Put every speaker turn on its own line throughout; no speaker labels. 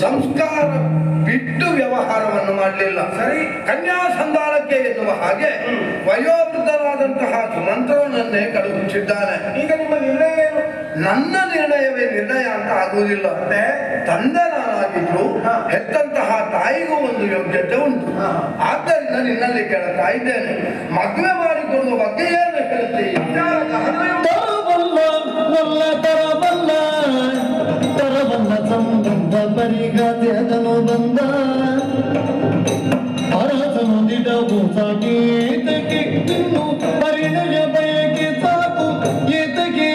ಸಂಸ್ಕಾರ ಬಿಟ್ಟು ವ್ಯವಹಾರವನ್ನು ಮಾಡಲಿಲ್ಲ.
ಸರಿ.
ಕನ್ಯಾ ಸಂಧಾನಕ್ಕೆ ಎನ್ನುವ ಹಾಗೆ ವಯೋವೃದ್ಧರಾದಂತಹ ಸುಮಂತ್ರವನ್ನೇ ಕಳುಹಿಸಿದ್ದಾನೆ
ಈಗ ನಿಮ್ಮ ನಿರ್ಣಯ ಏನು?
ನನ್ನ ನಿರ್ಣಯವೇ ನಿರ್ಣಯ ಅಂತ ಆಗುವುದಿಲ್ಲ.
ಅಂದ್ರೆ
ತಂದೆ ನಾನಾಗಿದ್ರು. ಹೆತ್ತಂತಹ ತಾಯಿಗೂ ಒಂದು ಯೋಗ್ಯತೆ ಉಂಟು. ಆದ್ದರಿಂದ ನಿನ್ನಲ್ಲಿ ಕೇಳ್ತಾ ಇದ್ದೇನೆ. ಮದುವೆ ಮಾಡಿಕೊಳ್ಳುವ ಬಗ್ಗೆ ಏನು ಹೇಳ್ತೀವಿ
ತರಬಲ್ಲ ತರಬಲ್ಲ ತರಬಲ್ಲ ಇನ್ನು ಪರಿಣಯ ಬಯಕೆ ಸಾಕು ಏತಕ್ಕೆ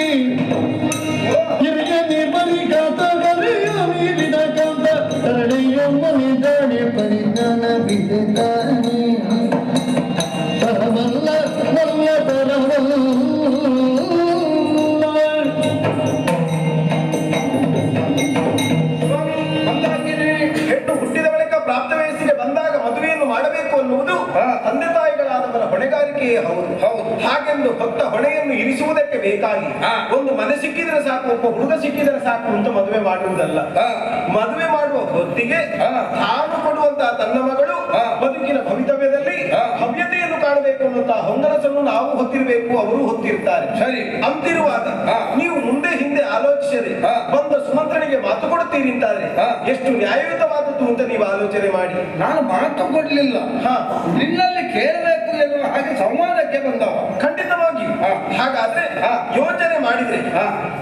ಹಿರಿಯನೆ ಬರಿಗಾತ ಗರಿಯ ಮೀರಿದ ಕಂದ ಕರಡೆಯೊಮ್ಮನೆ ದಾಣೆ ಪರಿಜ್ಞಾನ ಬಿದ್ದಾನೆ ತರಬಲ್ಲ ವಲ್ಲ ತರಬಲ್ಲ
ಸ್ವಾಮಿ, ಮಂದಾಕಿನಿ ಹೆಣ್ಣು ಹುಟ್ಟಿದ ಬಳಿಕ ಪ್ರಾಪ್ತ ವಯಸ್ಸಿಗೆ ಬಂದಾಗ ಮದುವೆಯನ್ನು ಮಾಡಬೇಕು ಅನ್ನುವುದು. ತಂದೆ ತಾಯಿಗಳಾದವರ ಹೊಣೆಗಾರಿಕೆಯೇ ಹೌದು
ಹೌದು.
ಹಾಗೆಂದು ಭಕ್ತ ಹೊಣೆಯನ್ನು ಇರಿಸುವುದಕ್ಕೆ ಬೇಕಾಗಿ ಒಂದು ಮನೆ ಸಿಕ್ಕಿದ್ರೆ ಸಾಕು ಒಬ್ಬ ಹುಡುಗ ಸಿಕ್ಕಿದ್ರೆ ಸಾಕು ಅಂತ ಮದುವೆ ಮಾಡುವುದಲ್ಲ. ಮದುವೆ ಮಾಡುವ ಹೊತ್ತಿಗೆ. ತಾನು ಕೊಡುವಂತಹ ತನ್ನ ಮಗಳು. ಬದುಕಿನ ಭವಿತವ್ಯದಲ್ಲಿ. ಭವ್ಯತೆಯನ್ನು ಕಾಣಬೇಕು ಅನ್ನುವಂತಹ ಹೊಂದರಸನ್ನು ನಾವು ಹೊತ್ತಿರಬೇಕು ಅವರು ಹೊತ್ತಿರ್ತಾರೆ
ಸರಿ.
ಅಂತಿರುವಾಗ. ನೀವು ಮುಂದೆ ಹಿಂದೆ ಆಲೋಚಿಸದೆ. ಬಂದ ಸುಮಂತ್ರನಿಗೆ ಮಾತು ಕೊಡುತ್ತೀರಿ
ಅಂತಾರೆ
ಎಷ್ಟು ನ್ಯಾಯಯುತವಾದದ್ದು ಅಂತ ನೀವು ಆಲೋಚನೆ ಮಾಡಿ
ನಾನು ಮಾತು ಕೊಡ್ಲಿಲ್ಲ
ಹಾ.
ನಿನ್ನಲ್ಲಿ ಕೇಳಬೇಕು ಎನ್ನುವ ಹಾಗೆ ಸಂವಾದಕ್ಕೆ ಬಂದವ
ಖಂಡಿತವಾಗಿ. ಹಾಗಾದ್ರೆ. ಯೋಚನೆ ಮಾಡಿದ್ರೆ.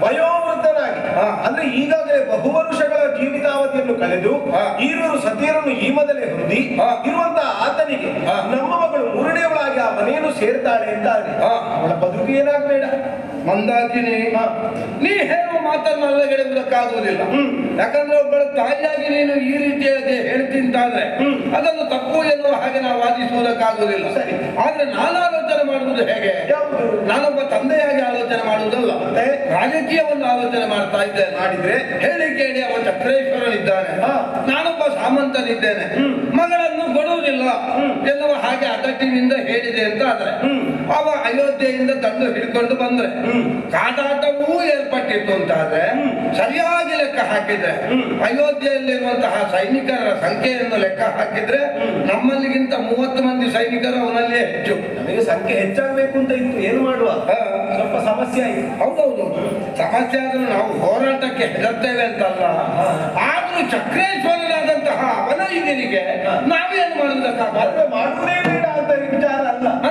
ವಯೋವೃದ್ಧನಾಗಿ. ಅಂದ್ರೆ ಈಗಾಗಲೇ ಬಹುವರುಷಗಳ ಜೀವಿತಾವಧಿಯನ್ನು ಕಳೆದು. ಈರೂರು ಸತಿಯರನ್ನು ಈ ಮೊದಲೇ ಹೊಂದಿ. ಇರುವಂತಹ ಆತನಿಗೆ. ನಮ್ಮ ಮಗಳು ಮೂರನೆಯವಳಾಗಿ ಆ ಮನೆಯನ್ನು ಸೇರ್ತಾಳೆ ಅಂತ. ಅವಳ ಬದುಕು ಏನಾಗಬೇಡ
ಮಂದಾಕಿನಿ ನೀ ಹೇಳುವ ಮಾತನ್ನು ಅಲ್ಲಗಡೆ
ಹ್ಮ್.
ಯಾಕಂದ್ರೆ ಒಬ್ಬಳ ತಾಯಿಯಾಗಿ ನೀನು ಈ ರೀತಿಯಾಗಿ
ಹ್ಮ್.
ಅದನ್ನು ತಪ್ಪು ಎನ್ನುವ ಹಾಗೆ ನಾವು ವಾದಿಸುವುದಕ್ಕಾಗುವುದಿಲ್ಲ. ಆದ್ರೆ ನಾನು ಆಲೋಚನೆ ಮಾಡುವುದು ಹೇಗೆ? ನಾನೊಬ್ಬ ತಂದೆಯಾಗಿ ಆಲೋಚನೆ ಮಾಡುವುದಲ್ಲ? ರಾಜಕೀಯವನ್ನು ಆಲೋಚನೆ ಮಾಡ್ತಾ ಇದ್ದೇನೆ
ಮಾಡಿದ್ರೆ
ಹೇಳಿ ಕೇಳಿ ಅವನ ಚಕ್ರೇಶ್ವರನಿದ್ದಾನೆ. ನಾನೊಬ್ಬ ಸಾಮಂತನಿದ್ದೇನೆ ಎನ್ನುವ ಹಾಗೆ ಹೇಳಿದೆ ಅಂತ ಆದ್ರೆ ಅವ ಅಯೋಧ್ಯೆಯಿಂದ ತಂದು ಹಿಡ್ಕೊಂಡು ಬಂದ್ರೆ ಕಾದಾಟವೂ ಏರ್ಪಟ್ಟಿತ್ತು ಅಂತ ಆದ್ರೆ ಸರಿಯಾಗಿ ಲೆಕ್ಕ ಹಾಕಿದ್ರೆ ಅಯೋಧ್ಯೆಯಲ್ಲಿರುವಂತಹ ಸೈನಿಕರ ಸಂಖ್ಯೆಯನ್ನು ಲೆಕ್ಕ ಹಾಕಿದ್ರೆ ನಮ್ಮಲ್ಲಿಗಿಂತ ಮೂವತ್ತು ಮಂದಿ ಸೈನಿಕರು ಅವನಲ್ಲಿ ಹೆಚ್ಚು.
ನಮಗೆ ಸಂಖ್ಯೆ ಹೆಚ್ಚಾಗಬೇಕು ಅಂತ ಇತ್ತು ಏನು ಮಾಡುವ? ಸ್ವಲ್ಪ ಸಮಸ್ಯೆ ಆಯಿತು.
ಹೌದೌದು. ಸಮಸ್ಯೆ ಆದ್ರೂ ನಾವು ಹೋರಾಟಕ್ಕೆ ಹೆದರ್ತೇವೆ ಅಂತಲ್ಲ. ಆದ್ರೂ ಚಕ್ರೇಶ್ವರನಾದಂತಹ ಅವನ ಇದರಿಗೆ ನಾವೇನು ಮಾಡುವುದಕ್ಕಾಗ
ಮದುವೆ ಮಾಡುವುದೇ ವಿಚಾರ ಅಲ್ಲ